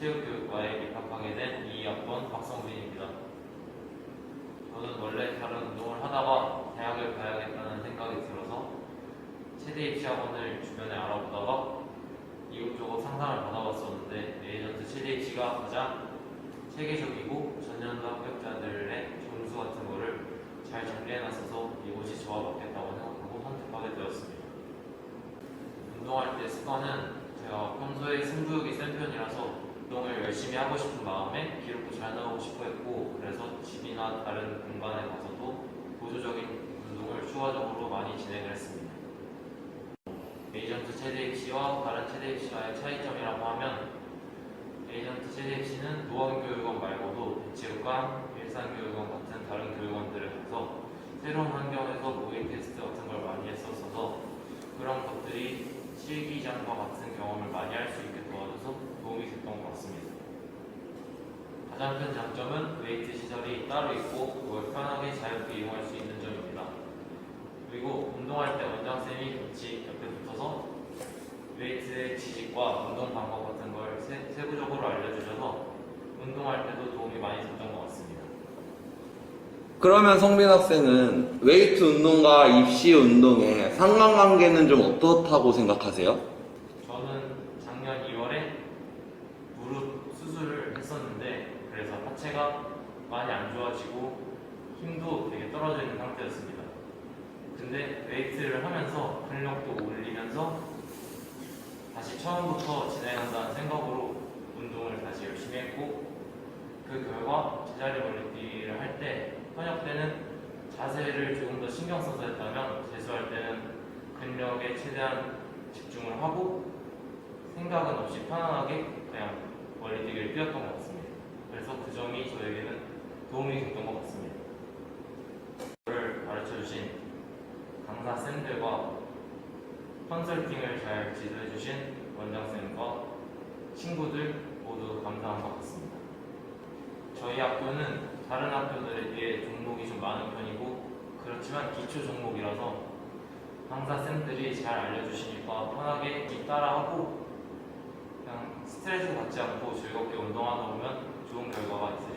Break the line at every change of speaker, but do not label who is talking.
체육교육과에 입학하게 된 2학번 박성빈입니다. 저는 원래 다른 운동을 하다가 대학을 가야겠다는 생각이 들어서 체대 입시학원을 주변에 알아보다가 이곳저곳 상담을 받아봤었는데 에이전트 체대 입시가 가장 체계적이고 전년도 합격자들의 점수 같은 거를 잘 정리해놨어서 이곳이 저와 맞겠다고 생각하고 선택하게 되었습니다. 운동할 때 습관은 제가 평소에 승부욕이 열심히 하고 싶은 마음에 기록도 잘 나오고 싶어 했고 그래서 집이나 다른 공간에 가서도 보조적인 운동을 추가적으로 많이 진행을 했습니다. 에이전트 최대 입시와 다른 최대 입시와의 차이점이라고 하면 에이전트 최대 입시는 노원교육원 말고도 배체육관, 일산교육원 같은 다른 교육원들에 가서 새로운 환경에서 모의 테스트 같은 걸 많이 했었어서 그런 것들이 실기장과 같은 경험을 많이 할 수 있게 도와줘서 도움이 됐던 것 같습니다. 가장 큰 장점은 웨이트 시설이 따로 있고 그걸 편하게 자유롭게 이용할 수 있는 점입니다. 그리고 운동할 때 원장쌤이 같이 옆에 붙어서 웨이트의 지식과 운동 방법 같은 걸 세, 세부적으로 알려주셔서 운동할 때도 도움이 많이 됐던 것 같습니다.
그러면 성빈 학생은 웨이트 운동과 입시 운동의 상관관계는 좀 어떻다고 생각하세요?
저는 작년 2월에 무릎 수술을 했었는데 하체가 많이 안 좋아지고 힘도 되게 떨어져 있는 상태였습니다. 근데 웨이트를 하면서 근력도 올리면서 다시 처음부터 진행한다는 생각으로 운동을 다시 열심히 했고 그 결과 제자리 멀리뛰기를 할 때 현역 때는 자세를 조금 더 신경 써서 했다면 재수할 때는 근력에 최대한 집중을 하고 생각은 없이 편안하게 그냥 멀리뛰기를 뛰었던 것 같습니다. 그래서 그 점이 저에게는 도움이 됐던 것 같습니다. 저를 가르쳐 주신 강사 쌤들과 컨설팅을 잘 지도해 주신 원장 쌤과 친구들 모두 감사한 것 같습니다. 저희 학교는 다른 학교들에 비해 종목이 좀 많은 편이고 그렇지만 기초 종목이라서 강사 쌤들이 잘 알려주시니까 편하게 따라하고 그냥 스트레스 받지 않고 즐겁게 운동하다 보면 좋